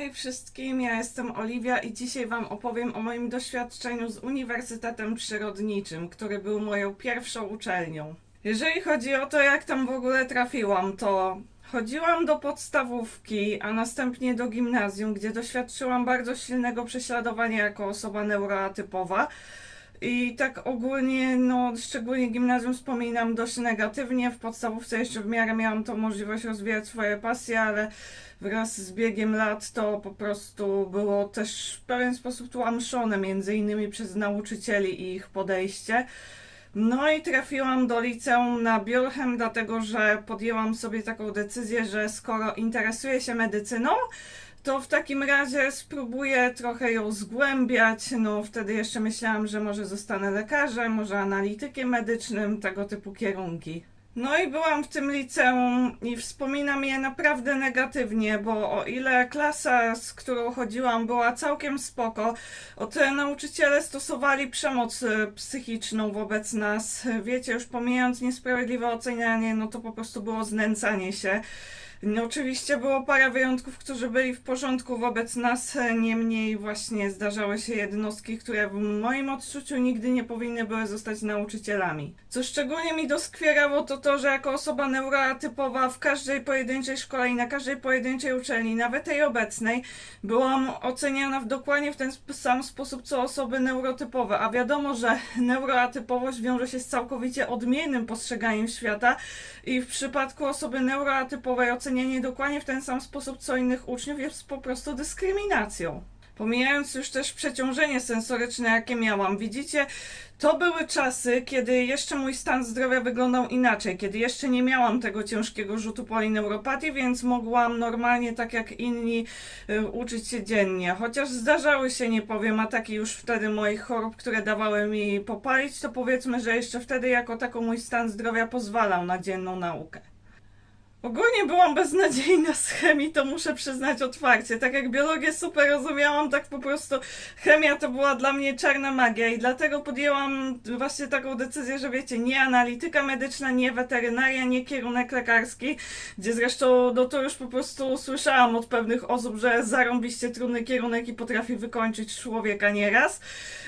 Hej wszystkim, ja jestem Oliwia i dzisiaj Wam opowiem o moim doświadczeniu z Uniwersytetem Przyrodniczym, który był moją pierwszą uczelnią. Jeżeli chodzi o to, jak tam w ogóle trafiłam, to chodziłam do podstawówki, a następnie do gimnazjum, gdzie doświadczyłam bardzo silnego prześladowania jako osoba neuroatypowa. I tak ogólnie, no szczególnie gimnazjum wspominam dość negatywnie. W podstawówce jeszcze w miarę miałam tą możliwość rozwijać swoje pasje, ale wraz z biegiem lat to po prostu było też w pewien sposób tłamszone, między innymi przez nauczycieli i ich podejście. No i trafiłam do liceum na biolchem, dlatego że podjęłam sobie taką decyzję, że skoro interesuję się medycyną, to w takim razie spróbuję trochę ją zgłębiać. No wtedy jeszcze myślałam, że może zostanę lekarzem, może analitykiem medycznym, tego typu kierunki. No i byłam w tym liceum i wspominam je naprawdę negatywnie, bo o ile klasa, z którą chodziłam, była całkiem spoko, o tyle nauczyciele stosowali przemoc e, psychiczną wobec nas. Wiecie, już pomijając niesprawiedliwe ocenianie, no to po prostu było znęcanie się. No, oczywiście było parę wyjątków, którzy byli w porządku wobec nas, e, niemniej właśnie zdarzały się jednostki, które w moim odczuciu nigdy nie powinny były zostać nauczycielami. Co szczególnie mi doskwierało to to, że jako osoba neuroatypowa w każdej pojedynczej szkole i na każdej pojedynczej uczelni, nawet tej obecnej, byłam oceniana w dokładnie w ten sam sposób co osoby neurotypowe, a wiadomo, że neuroatypowość wiąże się z całkowicie odmiennym postrzeganiem świata i w przypadku osoby neuroatypowej ocenianie dokładnie w ten sam sposób co innych uczniów jest po prostu dyskryminacją. Pomijając już też przeciążenie sensoryczne, jakie miałam, widzicie, to były czasy, kiedy jeszcze mój stan zdrowia wyglądał inaczej, kiedy jeszcze nie miałam tego ciężkiego rzutu polineuropatii, więc mogłam normalnie, tak jak inni, y, uczyć się dziennie. Chociaż zdarzały się, nie powiem, ataki już wtedy moich chorób, które dawały mi popalić, to powiedzmy, że jeszcze wtedy jako tako mój stan zdrowia pozwalał na dzienną naukę. Ogólnie byłam beznadziejna z chemii, to muszę przyznać otwarcie. Tak jak biologię super rozumiałam, tak po prostu chemia to była dla mnie czarna magia i dlatego podjęłam właśnie taką decyzję, że wiecie, nie analityka medyczna, nie weterynaria, nie kierunek lekarski, gdzie zresztą no to już po prostu słyszałam od pewnych osób, że zarąbiście trudny kierunek i potrafi wykończyć człowieka nieraz,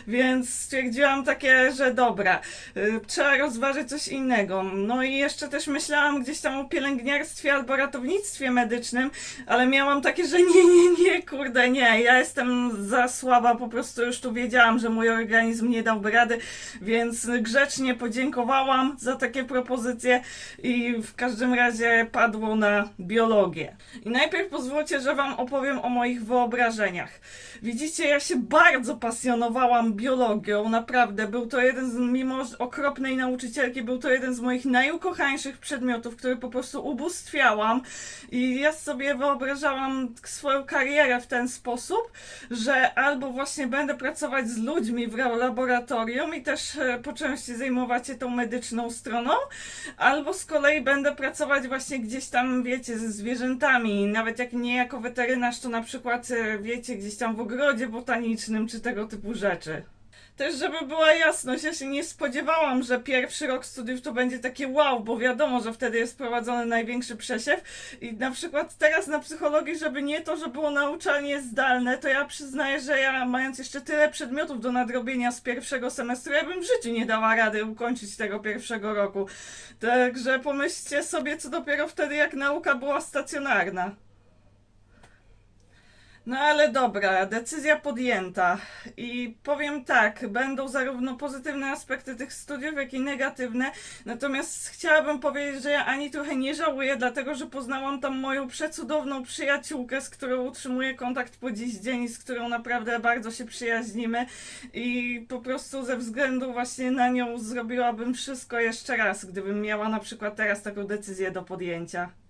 więc stwierdziłam takie, że dobra, y, trzeba rozważyć coś innego. No i jeszcze też myślałam gdzieś tam o pielęgniarstwie albo ratownictwie medycznym, ale miałam takie, że nie, nie, nie, kurde, nie, ja jestem za słaba, po prostu już tu wiedziałam, że mój organizm nie dałby rady, więc grzecznie podziękowałam za takie propozycje i w każdym razie padło na biologię. I najpierw pozwólcie, że wam opowiem o moich wyobrażeniach. Widzicie, ja się bardzo pasjonowałam biologią, naprawdę. Był to jeden z, mimo okropnej nauczycielki, był to jeden z moich najukochańszych przedmiotów, który po prostu ubóstwiałam. I ja sobie wyobrażałam swoją karierę w ten sposób, że albo właśnie będę pracować z ludźmi w laboratorium i też e, po części zajmować się tą medyczną stroną, albo z kolei będę pracować właśnie gdzieś tam, wiecie, ze zwierzętami. Nawet jak nie jako weterynarz, to na przykład, e, wiecie, gdzieś tam w ogrodzie botanicznym czy tego typu rzeczy. Też, żeby była jasność, ja się nie spodziewałam, że pierwszy rok studiów to będzie takie wow, bo wiadomo, że wtedy jest prowadzony największy przesiew. I na przykład teraz na psychologii, żeby nie to, że było nauczanie zdalne, to ja przyznaję, że ja mając jeszcze tyle przedmiotów do nadrobienia z pierwszego semestru, ja bym w życiu nie dała rady ukończyć tego pierwszego roku. Także pomyślcie sobie, co dopiero wtedy, jak nauka była stacjonarna. No ale dobra, decyzja podjęta. I powiem tak, będą zarówno pozytywne aspekty tych studiów, jak i negatywne. Natomiast chciałabym powiedzieć, że ja ani trochę nie żałuję, dlatego że poznałam tam moją przecudowną przyjaciółkę, z którą utrzymuję kontakt po dziś dzień, z którą naprawdę bardzo się przyjaźnimy. I po prostu ze względu właśnie na nią zrobiłabym wszystko jeszcze raz, gdybym miała na przykład teraz taką decyzję do podjęcia.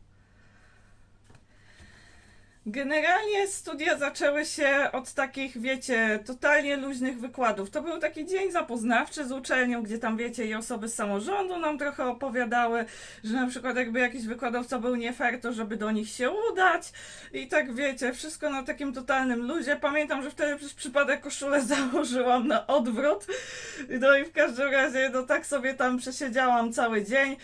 Generalnie studia zaczęły się od takich, wiecie, totalnie luźnych wykładów. To był taki dzień zapoznawczy z uczelnią, gdzie tam, wiecie, i osoby z samorządu nam trochę opowiadały, że na przykład jakby jakiś wykładowca był nie fair, to żeby do nich się udać. I tak, wiecie, wszystko na takim totalnym luzie. Pamiętam, że wtedy przez przypadek koszulę założyłam na odwrót. No i w każdym razie, no tak sobie tam przesiedziałam cały dzień.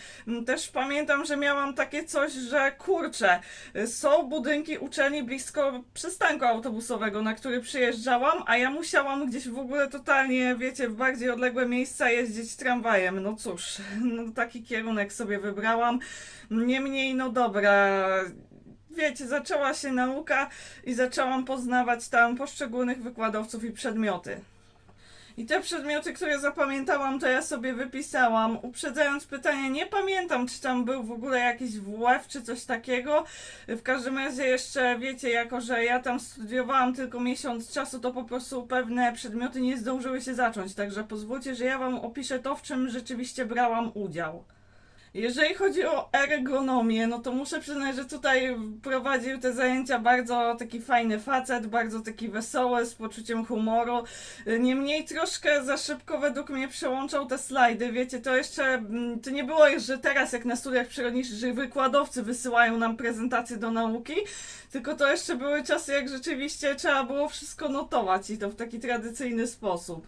Też pamiętam, że miałam takie coś, że kurczę, są budynki uczelni, totalnie blisko przystanku autobusowego, na który przyjeżdżałam, a ja musiałam gdzieś w ogóle totalnie, wiecie, w bardziej odległe miejsca jeździć tramwajem. No cóż, no taki kierunek sobie wybrałam. Niemniej, no dobra, wiecie, zaczęła się nauka i zaczęłam poznawać tam poszczególnych wykładowców i przedmioty. I te przedmioty, które zapamiętałam, to ja sobie wypisałam. Uprzedzając pytanie, nie pamiętam, czy tam był w ogóle jakiś WF czy coś takiego. W każdym razie jeszcze wiecie, jako że ja tam studiowałam tylko miesiąc czasu, to po prostu pewne przedmioty nie zdążyły się zacząć. Także pozwólcie, że ja wam opiszę to, w czym rzeczywiście brałam udział. Jeżeli chodzi o ergonomię, no to muszę przyznać, że tutaj prowadził te zajęcia bardzo taki fajny facet, bardzo taki wesoły, z poczuciem humoru. Niemniej troszkę za szybko według mnie przełączał te slajdy. Wiecie, to jeszcze, mm, to nie było, że teraz jak na studiach przyrodniczych, wykładowcy wysyłają nam prezentacje do nauki, tylko to jeszcze były czasy, jak rzeczywiście trzeba było wszystko notować i to w taki tradycyjny sposób.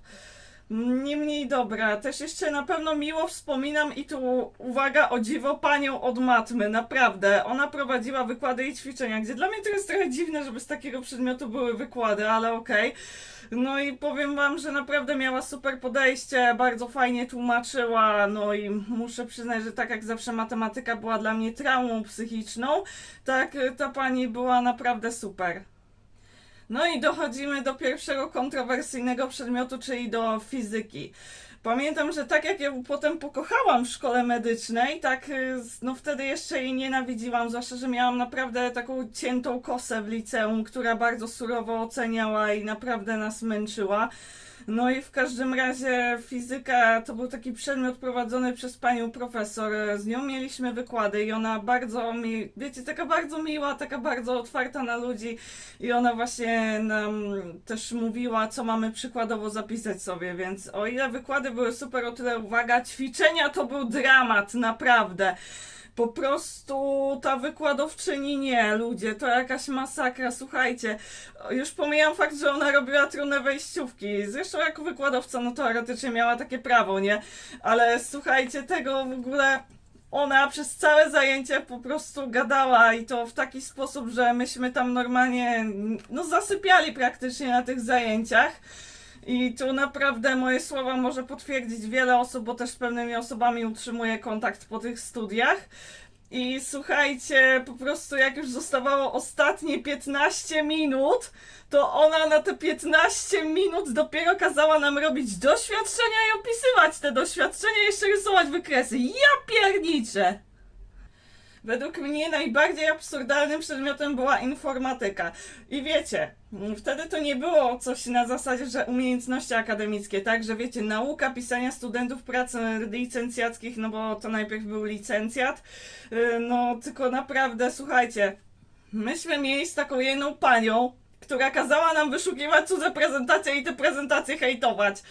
Niemniej dobra, też jeszcze na pewno miło wspominam i tu uwaga o dziwo panią od matmy, naprawdę. Ona prowadziła wykłady i ćwiczenia, gdzie dla mnie to jest trochę dziwne, żeby z takiego przedmiotu były wykłady, ale okej. No i powiem wam, że naprawdę miała super podejście, bardzo fajnie tłumaczyła, no i muszę przyznać, że tak jak zawsze matematyka była dla mnie traumą psychiczną, tak ta pani była naprawdę super. No i dochodzimy do pierwszego kontrowersyjnego przedmiotu, czyli do fizyki. Pamiętam, że tak jak ją potem pokochałam w szkole medycznej, tak y, no wtedy jeszcze jej nienawidziłam, zwłaszcza, że miałam naprawdę taką ciętą kosę w liceum, która bardzo surowo oceniała i naprawdę nas męczyła. No i w każdym razie fizyka to był taki przedmiot prowadzony przez panią profesor. Z nią mieliśmy wykłady i ona bardzo mi, wiecie, taka bardzo miła, taka bardzo otwarta na ludzi i ona właśnie nam też mówiła, co mamy przykładowo zapisać sobie, więc o ile wykłady były super, o tyle uwaga, ćwiczenia to był dramat, naprawdę. Po prostu ta wykładowczyni nie, ludzie, to jakaś masakra, słuchajcie. Już pomijam fakt, że ona robiła trudne wejściówki. Zresztą jako wykładowca, no teoretycznie miała takie prawo, nie? Ale słuchajcie, tego w ogóle ona przez całe zajęcie po prostu gadała i to w taki sposób, że myśmy tam normalnie, no zasypiali praktycznie na tych zajęciach. I tu naprawdę moje słowa może potwierdzić wiele osób, bo też z pewnymi osobami utrzymuję kontakt po tych studiach. I słuchajcie, po prostu jak już zostawało ostatnie 15 minut, to ona na te 15 minut dopiero kazała nam robić doświadczenia i opisywać te doświadczenia, jeszcze rysować wykresy. Ja pierniczę! Według mnie najbardziej absurdalnym przedmiotem była informatyka. I wiecie, wtedy to nie było coś na zasadzie, że umiejętności akademickie, tak? Że wiecie, nauka pisania studentów prac licencjackich, no bo to najpierw był licencjat. Yy, No, tylko naprawdę, słuchajcie, myśmy mieli z taką jedną panią, która kazała nam wyszukiwać cudze prezentacje i te prezentacje hejtować.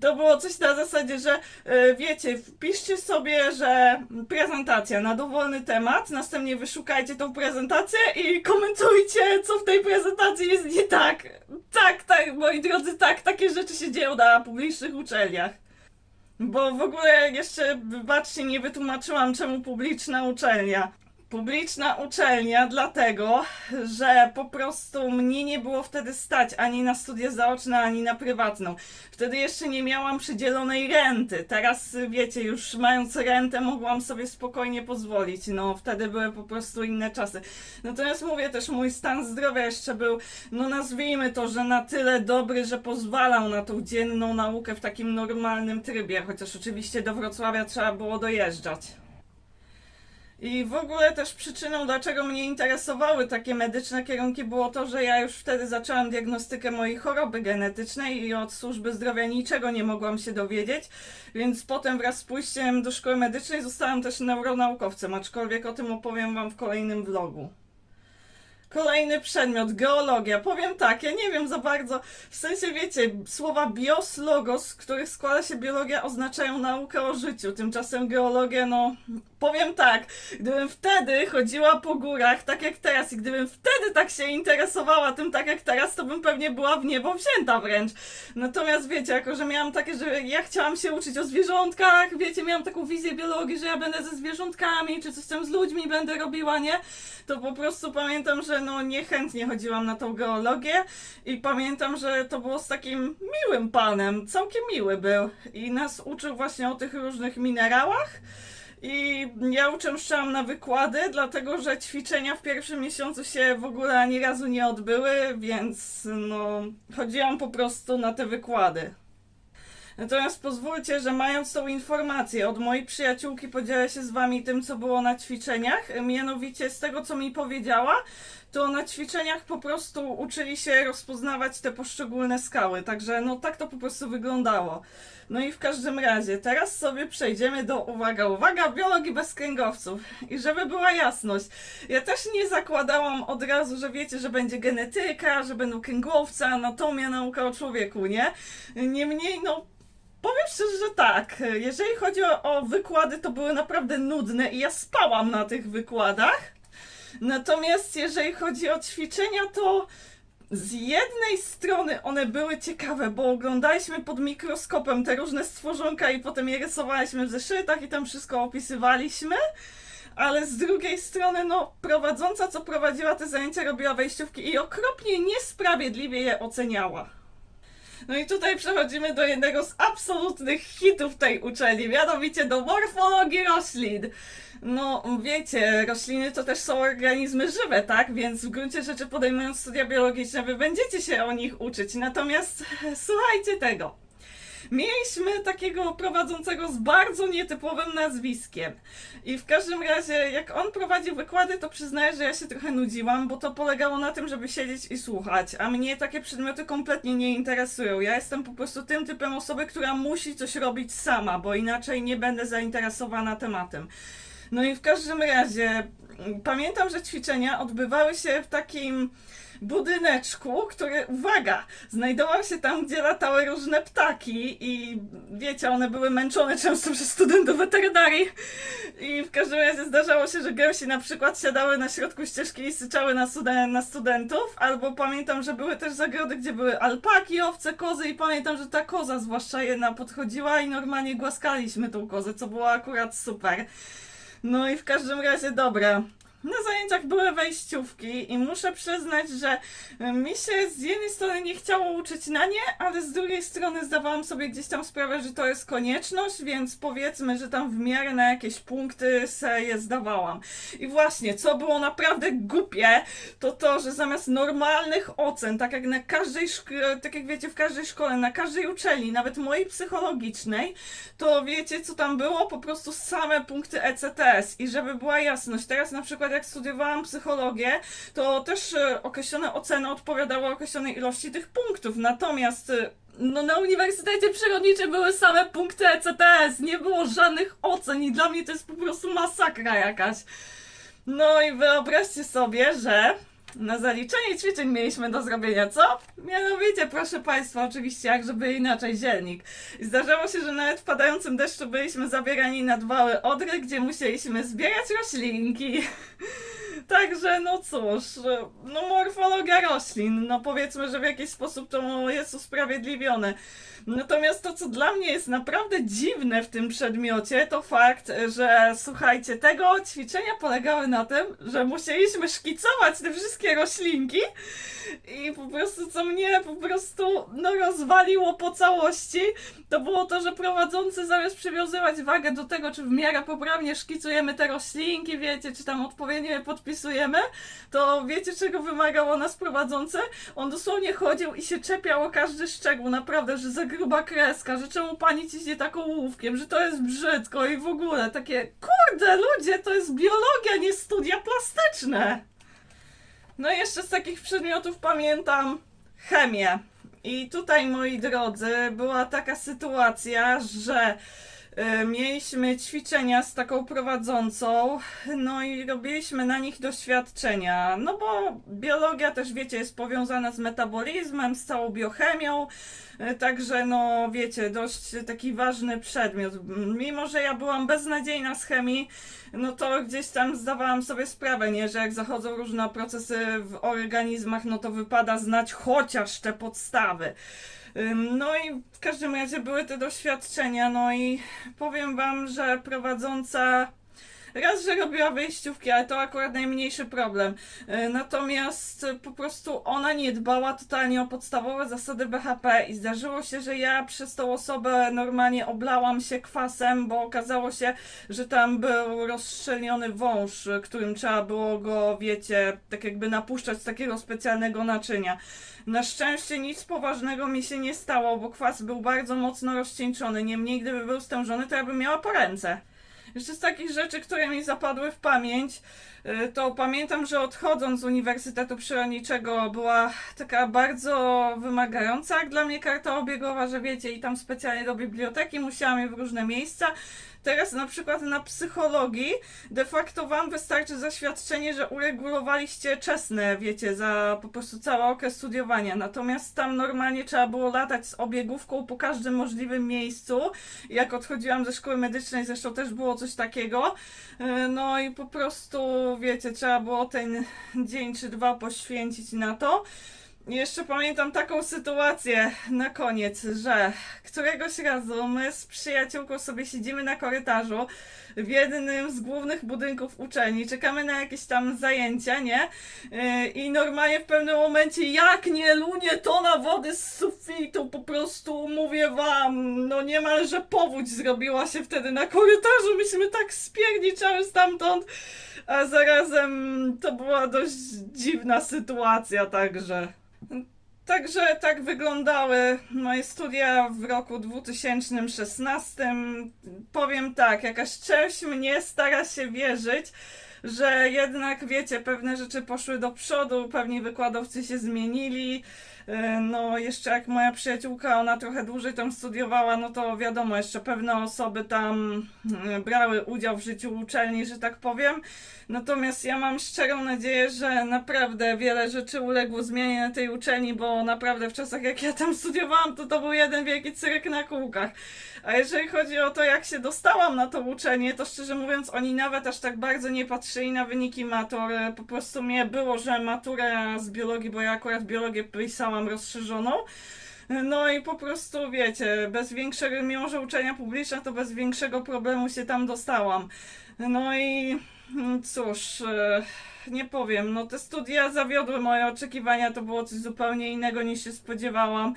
To było coś na zasadzie, że e, wiecie, wpiszcie sobie, że prezentacja na dowolny temat, następnie wyszukajcie tą prezentację i komentujcie, co w tej prezentacji jest nie tak. Tak, tak, moi drodzy, tak, takie rzeczy się dzieją na publicznych uczelniach. Bo w ogóle jeszcze, wybaczcie, nie wytłumaczyłam, czemu publiczna uczelnia. Publiczna uczelnia, dlatego, że po prostu mnie nie było wtedy stać ani na studia zaoczne, ani na prywatną. Wtedy jeszcze nie miałam przydzielonej renty. Teraz, wiecie, już mając rentę, mogłam sobie spokojnie pozwolić. No, wtedy były po prostu inne czasy. Natomiast mówię też, mój stan zdrowia jeszcze był, no nazwijmy to, że na tyle dobry, że pozwalał na tą dzienną naukę w takim normalnym trybie. Chociaż oczywiście do Wrocławia trzeba było dojeżdżać. I w ogóle też przyczyną, dlaczego mnie interesowały takie medyczne kierunki, było to, że ja już wtedy zaczęłam diagnostykę mojej choroby genetycznej i od służby zdrowia niczego nie mogłam się dowiedzieć, więc potem wraz z pójściem do szkoły medycznej zostałam też neuronaukowcem, aczkolwiek o tym opowiem Wam w kolejnym vlogu. Kolejny przedmiot, geologia. Powiem tak, ja nie wiem za bardzo, w sensie wiecie, słowa bios, logos, z których składa się biologia, oznaczają naukę o życiu. Tymczasem geologia, no, powiem tak, gdybym wtedy chodziła po górach, tak jak teraz, i gdybym wtedy tak się interesowała tym, tak jak teraz, to bym pewnie była w niebo wzięta wręcz. Natomiast wiecie, jako że miałam takie, że ja chciałam się uczyć o zwierzątkach, wiecie, miałam taką wizję biologii, że ja będę ze zwierzątkami, czy coś tam z ludźmi będę robiła, nie? To po prostu pamiętam, że no niechętnie chodziłam na tą geologię i pamiętam, że to było z takim miłym panem, całkiem miły był i nas uczył właśnie o tych różnych minerałach. I ja uczęszczałam na wykłady, dlatego że ćwiczenia w pierwszym miesiącu się w ogóle ani razu nie odbyły, więc no chodziłam po prostu na te wykłady. Natomiast pozwólcie, że mając tą informację od mojej przyjaciółki, podzielę się z wami tym, co było na ćwiczeniach. Mianowicie z tego, co mi powiedziała, to na ćwiczeniach po prostu uczyli się rozpoznawać te poszczególne skały. Także no tak to po prostu wyglądało. No i w każdym razie, teraz sobie przejdziemy do, uwaga, uwaga, biologii bez kręgowców. I żeby była jasność, ja też nie zakładałam od razu, że wiecie, że będzie genetyka, że będą kręgowce, anatomia, nauka o człowieku, nie? Niemniej, no, Powiem szczerze, że tak. Jeżeli chodzi o, o wykłady, to były naprawdę nudne i ja spałam na tych wykładach. Natomiast jeżeli chodzi o ćwiczenia, to z jednej strony one były ciekawe, bo oglądaliśmy pod mikroskopem te różne stworzonka i potem je rysowaliśmy w zeszytach i tam wszystko opisywaliśmy. Ale z drugiej strony, no, prowadząca, co prowadziła te zajęcia, robiła wejściówki i okropnie niesprawiedliwie je oceniała. No i tutaj przechodzimy do jednego z absolutnych hitów tej uczelni, mianowicie do morfologii roślin. No, wiecie, rośliny to też są organizmy żywe, tak? Więc w gruncie rzeczy podejmując studia biologiczne, wy będziecie się o nich uczyć. Natomiast słuchajcie tego. Mieliśmy takiego prowadzącego z bardzo nietypowym nazwiskiem. I w każdym razie, jak on prowadził wykłady, to przyznaję, że ja się trochę nudziłam, bo to polegało na tym, żeby siedzieć i słuchać. A mnie takie przedmioty kompletnie nie interesują. Ja jestem po prostu tym typem osoby, która musi coś robić sama, bo inaczej nie będę zainteresowana tematem. No i w każdym razie, mm, pamiętam, że ćwiczenia odbywały się w takim budyneczku, który, uwaga, znajdował się tam, gdzie latały różne ptaki i wiecie, one były męczone często przez studentów weterynarii i w każdym razie zdarzało się, że gęsi na przykład siadały na środku ścieżki i syczały na, studen- na studentów, albo pamiętam, że były też zagrody, gdzie były alpaki, owce, kozy i pamiętam, że ta koza zwłaszcza jedna podchodziła i normalnie głaskaliśmy tą kozę, co było akurat super. No i w każdym razie dobra. Na zajęciach były wejściówki i muszę przyznać, że mi się z jednej strony nie chciało uczyć na nie, ale z drugiej strony zdawałam sobie gdzieś tam sprawę, że to jest konieczność, więc powiedzmy, że tam w miarę na jakieś punkty se je zdawałam. I właśnie, co było naprawdę głupie, to to, że zamiast normalnych ocen, tak jak na każdej tak jak wiecie, w każdej szkole, na każdej uczelni, nawet mojej psychologicznej, to wiecie, co tam było? Po prostu same punkty ECTS. I żeby była jasność, teraz na przykład jak studiowałam psychologię, to też e, określone oceny odpowiadały określonej ilości tych punktów. Natomiast e, no na Uniwersytecie Przyrodniczym były same punkty ECTS, nie było żadnych ocen i dla mnie to jest po prostu masakra jakaś. No i wyobraźcie sobie, że na zaliczenie ćwiczeń mieliśmy do zrobienia, co? Mianowicie, proszę Państwa, oczywiście, jak żeby inaczej, zielnik. I zdarzało się, że nawet w padającym deszczu byliśmy zabierani na dwały Odry, gdzie musieliśmy zbierać roślinki. Także, no cóż, no morfologia roślin, no powiedzmy, że w jakiś sposób to jest usprawiedliwione. Natomiast to, co dla mnie jest naprawdę dziwne w tym przedmiocie, to fakt, że słuchajcie, tego ćwiczenia polegały na tym, że musieliśmy szkicować te wszystkie roślinki i po prostu, co mnie po prostu no, rozwaliło po całości, to było to, że prowadzący zamiast przywiązywać wagę do tego, czy w miarę poprawnie szkicujemy te roślinki, wiecie, czy tam odpowiednio je podpisujemy, to wiecie, czego wymagało nas prowadzący? On dosłownie chodził i się czepiał o każdy szczegół, naprawdę, że za gruba kreska, że czemu pani ciśnie taką ołówkiem, że to jest brzydko i w ogóle takie, kurde, ludzie, to jest biologia, nie studia plastyczne. No i jeszcze z takich przedmiotów pamiętam chemię. I tutaj, moi drodzy, była taka sytuacja, że mieliśmy ćwiczenia z taką prowadzącą, no i robiliśmy na nich doświadczenia. No bo biologia też, wiecie, jest powiązana z metabolizmem, z całą biochemią. y, Także, no wiecie, dość taki ważny przedmiot. Mimo, że ja byłam beznadziejna z chemii, no to gdzieś tam zdawałam sobie sprawę, nie, że jak zachodzą różne procesy w organizmach, no to wypada znać chociaż te podstawy. No i w każdym razie były te doświadczenia, no i powiem wam, że prowadząca Raz, że robiła wyjściówki, ale to akurat najmniejszy problem. E, Natomiast po prostu ona nie dbała totalnie o podstawowe zasady BHP i zdarzyło się, że ja przez tą osobę normalnie oblałam się kwasem, bo okazało się, że tam był rozszczelniony wąż, którym trzeba było go, wiecie, tak jakby napuszczać z takiego specjalnego naczynia. Na szczęście nic poważnego mi się nie stało, bo kwas był bardzo mocno rozcieńczony. Niemniej, gdyby był stężony, to ja bym miała po ręce. Jeszcze z takich rzeczy, które mi zapadły w pamięć, y, to pamiętam, że odchodząc z Uniwersytetu Przyrodniczego była taka bardzo wymagająca dla mnie karta obiegowa, że wiecie, i tam specjalnie do biblioteki musiałam je w różne miejsca. Teraz na przykład na psychologii de facto wam wystarczy zaświadczenie, że uregulowaliście czesne, wiecie, za po prostu cały okres studiowania. Natomiast tam normalnie trzeba było latać z obiegówką po każdym możliwym miejscu. Jak odchodziłam ze szkoły medycznej, zresztą też było coś takiego. E, No i po prostu, wiecie, trzeba było ten dzień czy dwa poświęcić na to. Jeszcze pamiętam taką sytuację na koniec, że któregoś razu my z przyjaciółką sobie siedzimy na korytarzu w jednym z głównych budynków uczelni, czekamy na jakieś tam zajęcia, nie? Yy, I normalnie w pewnym momencie, jak nie lunie tona wody z sufitu, po prostu mówię wam, no niemalże powódź zrobiła się wtedy na korytarzu, myśmy tak spierniczały stamtąd, a zarazem to była dość dziwna sytuacja także. Także tak wyglądały moje studia w roku 2016. Powiem tak, jakaś część mnie stara się wierzyć, że jednak wiecie, pewne rzeczy poszły do przodu, pewni wykładowcy się zmienili. Yy, No, jeszcze jak moja przyjaciółka, ona trochę dłużej tam studiowała, no to wiadomo, jeszcze pewne osoby tam yy, brały udział w życiu uczelni, że tak powiem. Natomiast ja mam szczerą nadzieję, że naprawdę wiele rzeczy uległo zmianie na tej uczelni, bo naprawdę w czasach jak ja tam studiowałam, to to był jeden wielki cyrek na kółkach. A jeżeli chodzi o to, jak się dostałam na tą uczelnię, to szczerze mówiąc, oni nawet aż tak bardzo nie patrzyli na wyniki matur. Po prostu mnie było, że maturę z biologii, bo ja akurat biologię pisałam rozszerzoną. No i po prostu wiecie, bez większego, mimo że uczelnia publiczna, to bez większego problemu się tam dostałam. No i mm, cóż, e, nie powiem, no te studia zawiodły moje oczekiwania, to było coś zupełnie innego niż się spodziewałam.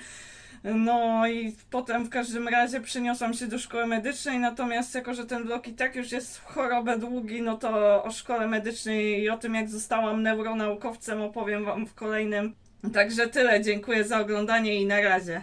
No i potem w każdym razie przeniosłam się do szkoły medycznej, natomiast jako, że ten blok i tak już jest w chorobę długi, no to o szkole medycznej i o tym, jak zostałam neuronaukowcem opowiem wam w kolejnym. Także tyle, dziękuję za oglądanie i na razie.